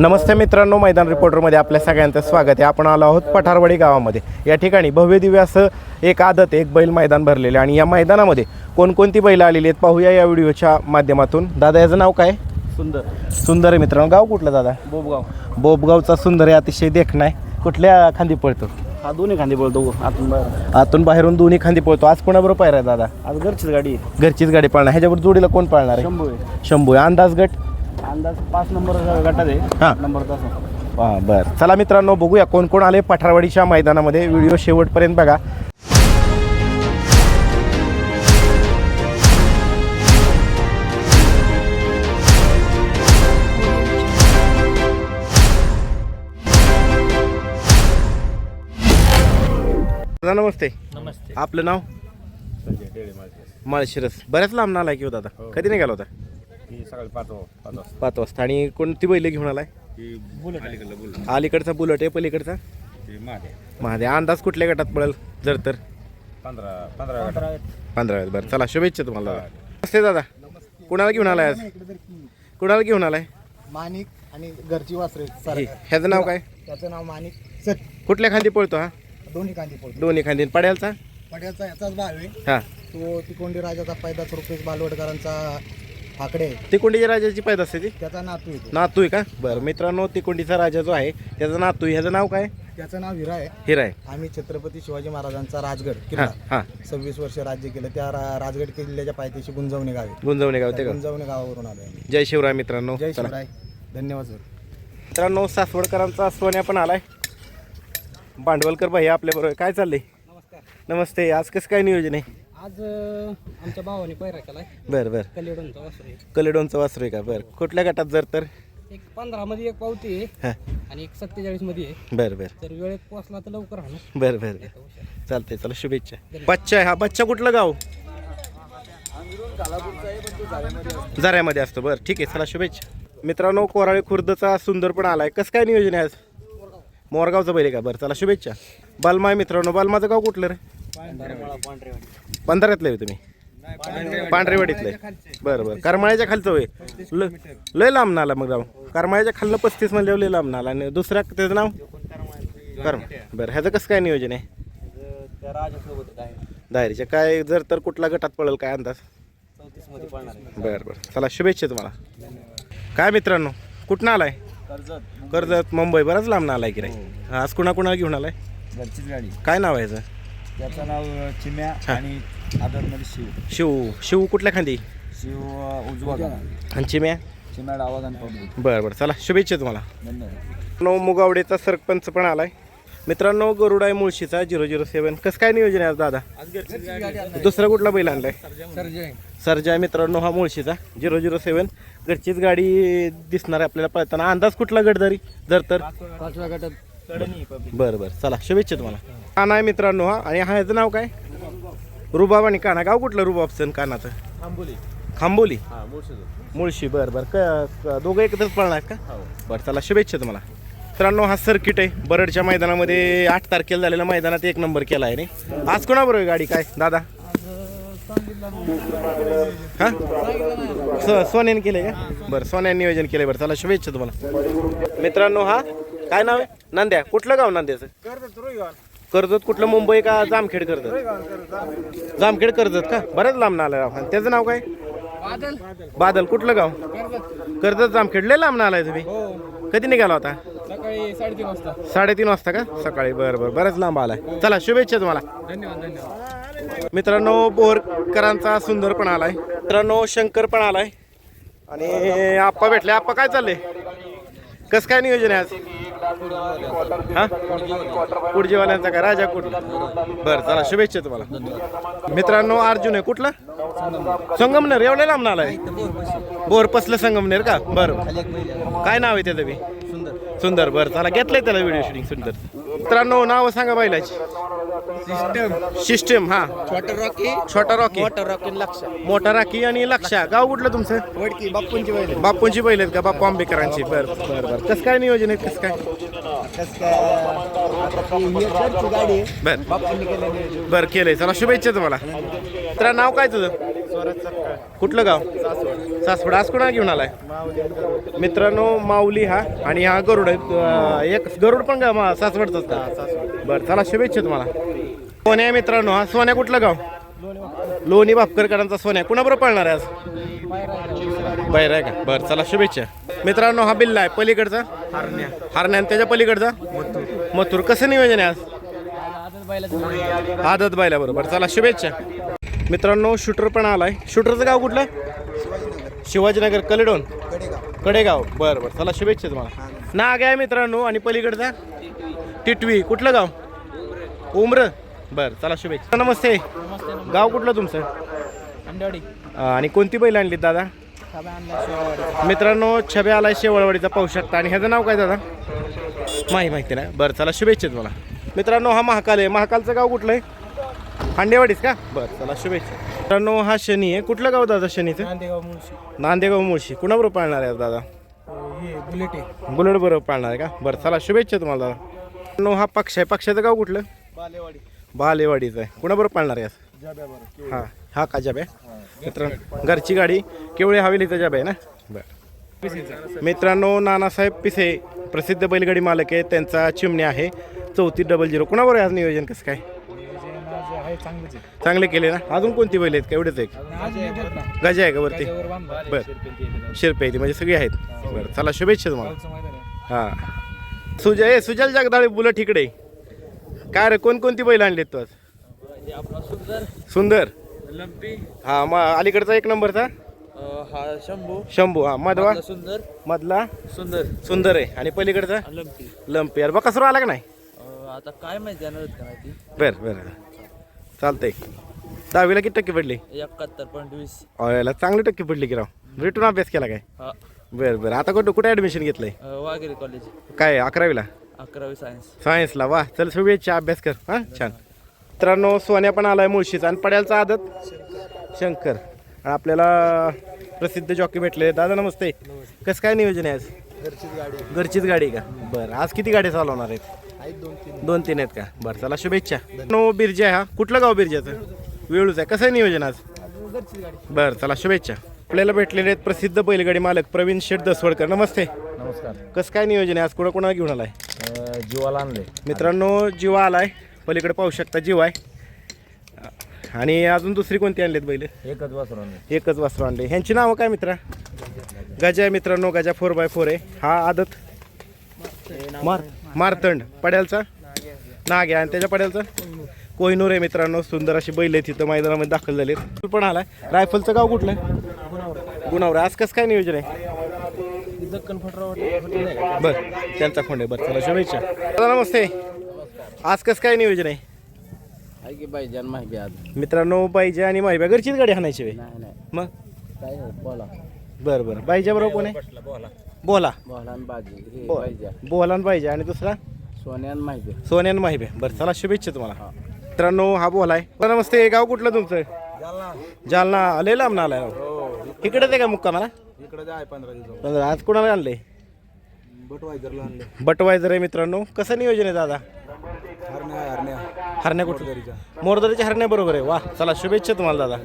नमस्ते मित्रांनो मैदान रिपोर्टरमध्ये आपल्या सगळ्यांचं स्वागत आहे. आपण आलो आहोत पठारवाडी गावामध्ये. या ठिकाणी भव्य दिव्य असं एक आदत एक बैल मैदान भरलेलं आहे. आणि या मैदानामध्ये कोणकोणती बैलं आलेली आहेत पाहूया या व्हिडिओच्या माध्यमातून. दादा याचं नाव काय? सुंदर. सुंदर आहे मित्रांनो. गाव कुठलं दादा? बोबगाव. बोबगावचा सुंदर आहे अतिशय देखणा आहे. कुठल्या खांदी पळतो? हा दोन्ही खांदे बोलतो आतून बाहेर. आतून बाहेरून दोन्ही खांदी पळतो. आज कोणाबरोबर पाहिजे दादा? आज घरचीच गाडी आहे. घरचीच गाडी पळणार. ह्याच्यावर जोडीला कोण पळणार आहे? शंभू आहे. शंभू आहे. अंदाज गट अंदाज पाच नंबर गटात आहे. हां. नंबर तास. हां बरं. चला मित्रांनो बघूया कोण कोण आले पठारवाडीच्या मैदानामध्ये. व्हिडिओ शेवटपर्यंत बघा. दादा नमस्ते. नमस्ते. आपलं नाव? माळशिरस. बऱ्याच लांब नाला आहे की होता आता कधी निघाला होता? सकाळी पाच पाच वाजता. पाच वाजता. आणि कोणती बैल घेऊन आलाय? बुलेट अलीकडलं बुलेट. अलीकडचा बुलट आहे पलीकडचा? ते मागे. महादे अंदाज कुठल्या गटात पडेल जर तर? पंधरा पंधरा पंधरा बरं चला शुभेच्छा तुम्हाला. दादा नमस्ते दादा. कुणाला घेऊन आलाय आज? कुणाला घेऊन आलाय? माणिक आणि घरची वासरे हे, ह्याचं नाव काय? त्याचं नाव माणिक सत. कुठल्या खांदी पळतो हा? दोन्ही कांदी पडतो दोन्ही खांदी. पड्यालचा? पड्याचा याचाच भाव आहे. हा. तो तिकोंडी राजाचा पैदास रुपेश बालवडकरांचा फाकडे आहे. तिकोंडीच्या राजाची पैदा असते ती? त्याचा नातू आहे. नातू आहे का? बरं मित्रांनो तिकोंडीचा राजा जो आहे त्याचा नातू आहे. ह्याचं नाव काय? त्याचं नाव हिरा आहे. हिरा आहे. आम्ही छत्रपती शिवाजी महाराजांचा राजगड हा किल्ला. हा. सव्वीस वर्ष राज्य केलं. त्या रा- राजगड किल्ल्याच्या पायथ्याशी गुंजवणे गावे गुंजवणे गाव ते गुंजवणे गावावरून आलो आम्ही. जय शिवराय मित्रांनो. जय चला. शिवराय. धन्यवाद सर. मित्रांनो सासवडकरांचा सोन्या पण आलाय. भांडवलकर भाई आपल्या बरोबर काय चाललंय? नमस्कार. नमस्ते. आज कसं काय नियोजन आहे? आज अ, आमच्या भावाने पैरा केलाय. बरं बरं. कलेडोनचा वासरू आहे. कलेडोनचं वासरू आहे का? बरं. कुठल्या गटात जर तर? एक पंधरा मध्ये एक पावती आहे हां. आणि एक सत्तेचाळीसमध्ये आहे. बरं बरं. जर वेळेत पोहोचला तर लवकर आणू बरं बरं बरं. चालतंय चला शुभेच्छा. बच्चा आहे हा. बच्चा कुठलं गाव? झऱ्यामध्ये असतो. बरं ठीक आहे. चला शुभेच्छा. मित्रांनो कोराळे खुर्दचा सुंदर पण आलाय. कसं काय नियोजन आहे आज? मोरगावचं बैल आहे का? बरं चला शुभेच्छा. बालमा आहे मित्रांनो बालमाचं गाव कुठलं रे? पंधरातलं आहे तुम्ही? पांढरेवाडीतलं आहे बरं बरं. करमाळ्याच्या खालचं होय. ल लय लांब नाला मग जाऊ. करमाळ्याच्या खालनं पस्तीस म्हणल्यावर लय लांब नाला. आणि दुसऱ्या त्याचं नाव? करम बरं. ह्याचं कसं काय नियोजन आहे? आहे. दायरीच्या काय जर तर कुठला गटात पडेल काय अंदाज? आहे. बरं बरं. चला शुभेच्छा तुम्हाला. काय मित्रांनो? कुठनं आलाय? कर्जत कर्जत मुंबई. बराच लांब आलाय की रे आज कुणा कुणाला घेऊन आलाय? काय नाव आहे त्याचं नाव चिम्या हा. आणि आदरमध्ये शिव. शिव शिव कुठल्या खांदी? शिव अं, उजवा गाणं आणि चिम्या? चिम्या डावा गाणं बरं बरं. चला शुभेच्छा तुम्हाला. धन्यवाद. नो मुगावडेचा सरपंच पण आलाय. मित्रांनो गरुडाय मुळशीचा झिरो झिरो सेवन. कसं काय नियोजन आहे आज दादा? दुसरा कुठला बैल आणलाय? सरजा आहे मित्रांनो हा मुळशीचा झिरो झिरो सेवन. घरचीच गाडी दिसणार आहे आपल्याला पळताना. अंदाज कुठला गडदारी? जर तर? पाचव्या गटात बरं बरं. चला शुभेच्छा तुम्हाला. काना आहे मित्रांनो हा. आणि हा ह्याचं नाव काय? रुबाब आणि काना गाव कुठलं रुबाबचं कानाचं आंबोली खांबोली. हा मुळशी. बरं बरं. क क- दोघं एकत्रच पळणार का? बरं चला शुभेच्छा तुम्हाला. मित्रांनो हा सर्किट आहे. बरडच्या मैदानामध्ये आठ तारखेला झालेल्या मैदानात एक नंबर केला आहे नाही आज कोणाबरोबर आहे गाडी? काय? दादा? हा? स सोन्याने केले का? बरं सोन्याने नियोजन केलंय. बरं चला शुभेच्छा तुम्हाला. मित्रांनो हा काय नाव आहे? नांद्या. कुठलं गाव नांद्याचं? कर्जत कुठलं? मुंबई का जामखेड कर्जत? जामखेड. कर्जत का? बरंच लांब नाला राव आणि त्याचं नाव काय? बादल. कुठलं गाव? कर्जत. जामखेड. लय लांब आलाय तुम्ही. कधी निघाला होता? सकाळी साडेतीन वाजता. साडेतीन वाजता का? सकाळी. बरं बरं. बरंच लांब आलाय. चला शुभेच्छा तुम्हाला. धन्यवाद धन्यवाद. मित्रांनो बोरकरांचा सुंदर पण आलाय. मित्रांनो शंकर पण आलाय. आणि आप्पा भेटले. आप्पा काय चाललंय? कसं काय नियोजन आहे आज? हा? कुडजीवाल्यांचा का? राजा कुठ बरं चला शुभेच्छा तुम्हाला. मित्रांनो अर्जुन आहे कुठला? संगमनेर एवढ्या लांब आलाय बोर पसलं संगमनेर का? बरं. काय नाव आहे त्याचं बी? सुंदर बरं. चला घेतलंय त्याला व्हिडिओ शूटिंग सुंदर. मित्रांनो नाव सांगा बैलाची. सिस्टम सिस्टम हा. छोटा रॉकी छोटा रॉकी मोठा रॉकी लक्ष मोठा राखी आणि लक्षा गाव कुठलं तुमचं? वडकी बाप्पूंची बैल बापूंची बैल आहेत का? बापू आंबेकरांची. बर बर बर. कसं काय नियोजन आहे कसं काय? बर. बर केलंय. चला शुभेच्छा तुम्हाला. तर नाव काय तुझं? कुठलं गाव? सासवड. आज कोणा घेऊन आलाय? मित्रांनो माऊली हा आणि हा गरुड आहे. एक गरुड पण का मा- सासवडचाच का? बरं चला शुभेच्छा तुम्हाला. सोन्या मित्रांनो हा सोन्या कुठलं गाव? लोणी भापकरकरांचा सोन्या. कुणाबरोबर पळणार आहे आज? बाहेर आहे का? बरं चला शुभेच्छा. मित्रांनो हा बिल्ला आहे. पलीकडचा? हरण्या. हरण्या आणि त्याच्या पलीकडचा? मथुर. कसं नियोजन आहे आज? आदत बायला बरोबर. चला शुभेच्छा. मित्रांनो शूटर पण आलाय. शूटरचं गाव कुठलं? शिवाजीनगर कलेडोन. कडेगाव. बरं बरं. चला शुभेच्छा तुम्हाला. नाग आहे मित्रांनो आणि पलीकडचा? टिटवी. कुठलं गाव? उमर. बरं चला शुभेच्छा. नमस्ते. गाव कुठलं तुमचं? आणि कोणती बैल आणली दादा मित्रांनो छबे आलाय शेवळवाडीचा पाहू शकता. आणि ह्याचं नाव काय दादा? माही माहिती नाही. बरं चला शुभेच्छा तुम्हाला. मित्रांनो हा महाकाल आहे. महाकालचं गाव कुठलं आहे? हांडेवाडीच का? बरं चला शुभेच्छा. मित्रांनो हा शनी आहे. कुठलं गाव दादा शनीचं? नांदेगाव मुळशी. नांदेगाव मुळशी. कुणाबरोबर पाळणार आहे दादा? हे बुलेट आहे. बुलेट बरोबर पाळणार आहे का? बरं चला शुभेच्छा तुम्हाला दादा. मित्रांनो हा पक्ष आहे. पक्षाचं गाव कुठलं? बालेवाडी. बालेवाडीचं आहे. कुणाबरोबर पाळणार आहे आज? हा हा का जब आहे मित्रांनो घरची गाडी केवळे हवेलीचा जब आहे ना? बरं. मित्रांनो नानासाहेब पिसे प्रसिद्ध बैलगाडी मालक आहे. त्यांचा चिमणी आहे. चौतीस डबल झिरो कुणाबरोबर आहे आज नियोजन कसं काय? चांगले केले ना? अजून कोणती बैल आहेत का? एवढेच ना. गजा आहे का वरती? बरं. शिरपे आहे ती म्हणजे सगळी आहेत. बरं चला शुभेच्छा तुम्हाला. हां. सुजय ए, सुजल जगदाळे बुलट इकडे. काय रे कोणकोणती बैल आणलीत तू आज? सुंदर लंपी. हा मग अलीकडचा एक नंबरचा? हा शंभू. शंभू हा मधवा? सुंदर. मधला? सुंदर. सुंदर आहे. आणि पलीकडचा? लंपी. लंपी. यार बघा सुरू आला का नाही? आता काय माहिती जाणार का माहिती बरं बरं. चालतंय. दहावीला किती टक्के पडली? एकाहत्तर पॉईंट वीस. याला चांगली टक्के पडली की राव. रिटून अभ्यास केला काय? हा. बरं बरं. आता कुठं कुठे ॲडमिशन घेतलंय? वाघेरे कॉलेज काय अकरावीला? अकरावी सायन्स सायन्सला वा चल शुभेच्छा अभ्यास कर. हां छान. मित्रांनो सोन्या पण आलाय मुळशीचा. आणि पड्यालचा आदत? शंकर. आणि आपल्याला प्रसिद्ध जॉकी भेटले. दादा नमस्ते. कसं काय नियोजन आहे आज? घरचीच गाडी घरचीच गाडी का? बरं. आज किती गाड्या चालवणार आहेत? दोन तीन आहेत का? बरं चला शुभेच्छा. नो बिरजा हा. कुठलं गाव बिरजाचं वेळूच आहे. कसं आहे नियोजन आज? बरं चला शुभेच्छा. आपल्याला भेटलेले आहेत प्रसिद्ध बैलगाडी मालक प्रवीण शेठ दसवडकर. नमस्ते. नमस्कार. कसं काय नियोजन आहे? आज कुणा कुणाला घेऊन आलाय? जीवाला आणले मित्रांनो जीवा आलाय. पलीकडे पाहू शकता जीवा आहे. आणि अजून दुसरी कोणती आणलीत बैल? एकच वासर आणले एकच वासरू आणले ह्यांची नावं काय मित्रा? गजा आहे मित्रांनो गजा फोर बाय फोर आहे. हा आदत? मार. मारतंड. पड्यालचा? नाग आहे. आणि त्याच्या पड्यालचा? कोहिनूर आहे मित्रांनो. सुंदर अशी बैल आहे तिथं मैदानामध्ये दाखल झाले पण आलाय. रायफलचं गाव कुठलं? गुणावर. आज कसं काय नियोजन आहे? बर त्यांचा खोंड आहे. बरं चला शुभेच्छा. दादा नमस्ते. आज कसं काय नियोजन आहे? आहे की आहे आज. मित्रांनो पाहिजे आणि माहिती घरचीच गाडी हाणायची वे नाही नाही. मग? काय बोला. बरं बरं. बाईच्या बरोबर कोण आहे? बोला. बोला बाजी हे बो- पाहिजे. बोलान पाहिजे आणि दुसरा? सोन्यान माहिती. सोन्यान माहिबे बरं चला शुभेच्छा तुम्हाला. मित्रांनो हा बोलाय. बरं, नमस्ते. गाव कुठलं तुमचं? जालना. आले लांब ना आलाय. राव. इकडेच आहे का मुक्का मला इकडे जाय पंधरा दिवस. आज कोणाला आणले बटवायझरला आणले बटवायझर आहे मित्रांनो. कसं नियोजन आहे दादा? हरण्या हरण्या. हरण्या कुठं? मोरदरीच्या. हरण्या बरोबर आहे. वा चला शुभेच्छा तुम्हाला दादा.